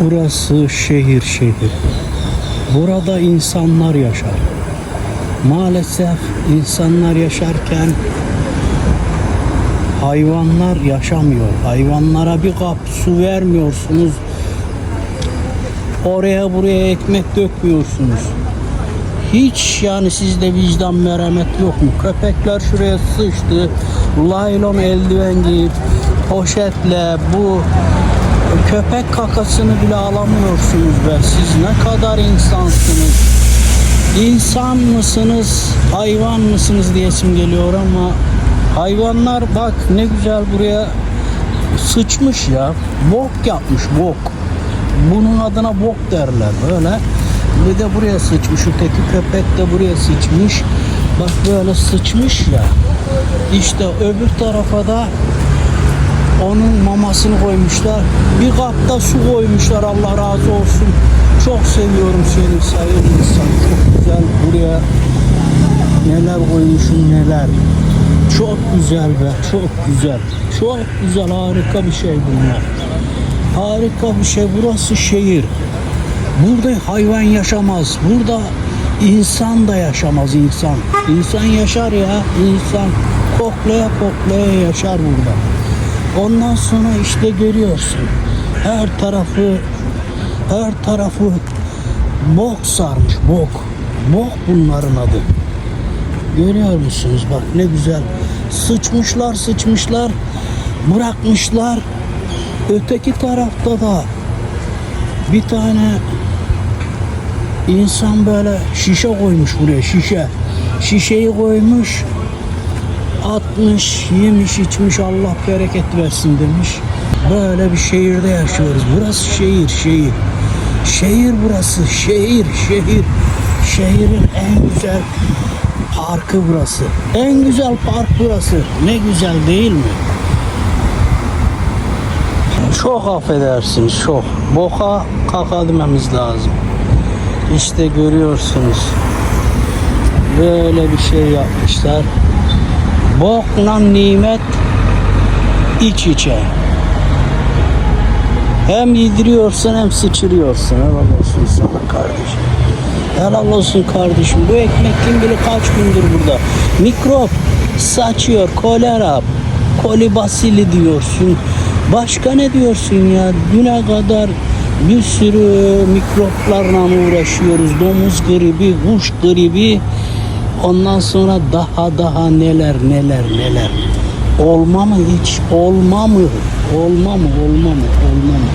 Burası şehir şehir. Burada insanlar yaşar. Maalesef insanlar yaşarken hayvanlar yaşamıyor. Hayvanlara bir kap su vermiyorsunuz. Oraya buraya ekmek dökmüyorsunuz. Hiç yani sizde vicdan merhamet yok mu? Köpekler şuraya sıçtı. Laylon eldiven giyip poşetle bu köpek kakasını bile alamıyorsunuz be. Siz ne kadar insansınız. İnsan mısınız, hayvan mısınız diyesim geliyor ama hayvanlar bak ne güzel buraya sıçmış ya. Bok yapmış bok. Bunun adına bok derler böyle. Bir de buraya sıçmış. Öteki köpek de buraya sıçmış. Bak böyle sıçmış ya. İşte öbür tarafa da onun mamasını koymuşlar. Bir kapta su koymuşlar Allah razı olsun. Çok seviyorum seni sayın insan. Çok güzel buraya neler koymuşum neler. Çok güzel be çok güzel. Çok güzel harika bir şey bunlar. Harika bir şey burası şehir. Burada hayvan yaşamaz. Burada insan da yaşamaz insan. İnsan yaşar ya insan. Koklaya koklaya yaşar burada. Ondan sonra işte görüyorsun. Her tarafı her tarafı bok sarmış bok. Bok bunların adı. Görüyor musunuz bak ne güzel. Sıçmışlar sıçmışlar. Bırakmışlar. Öteki tarafta da bir tane insan böyle şişe koymuş buraya şişe. Şişeyi koymuş. Atmış, yemiş, içmiş Allah bereket versin demiş. Böyle bir şehirde yaşıyoruz. Burası şehir, şehir. Şehir burası, şehir, şehir. Şehrin en güzel parkı burası. En güzel park burası. Ne güzel değil mi? Çok affedersiniz, çok. Boka kaka dememiz lazım. İşte görüyorsunuz. Böyle bir şey yapmışlar. Bokla nimet iç içe. Hem yediriyorsun hem sıçırıyorsun. Helal olsun sana kardeşim. Helal olsun kardeşim. Bu ekmek kim bilir kaç gündür burada. Mikrop saçıyor. Kolera, kolibasili diyorsun. Başka ne diyorsun ya? Düne kadar bir sürü mikroplarla uğraşıyoruz. Domuz gribi, kuş gribi. Ondan sonra daha daha neler neler neler. Olma mı hiç? Olma mı? Olma mı? Olma mı? Olma mı?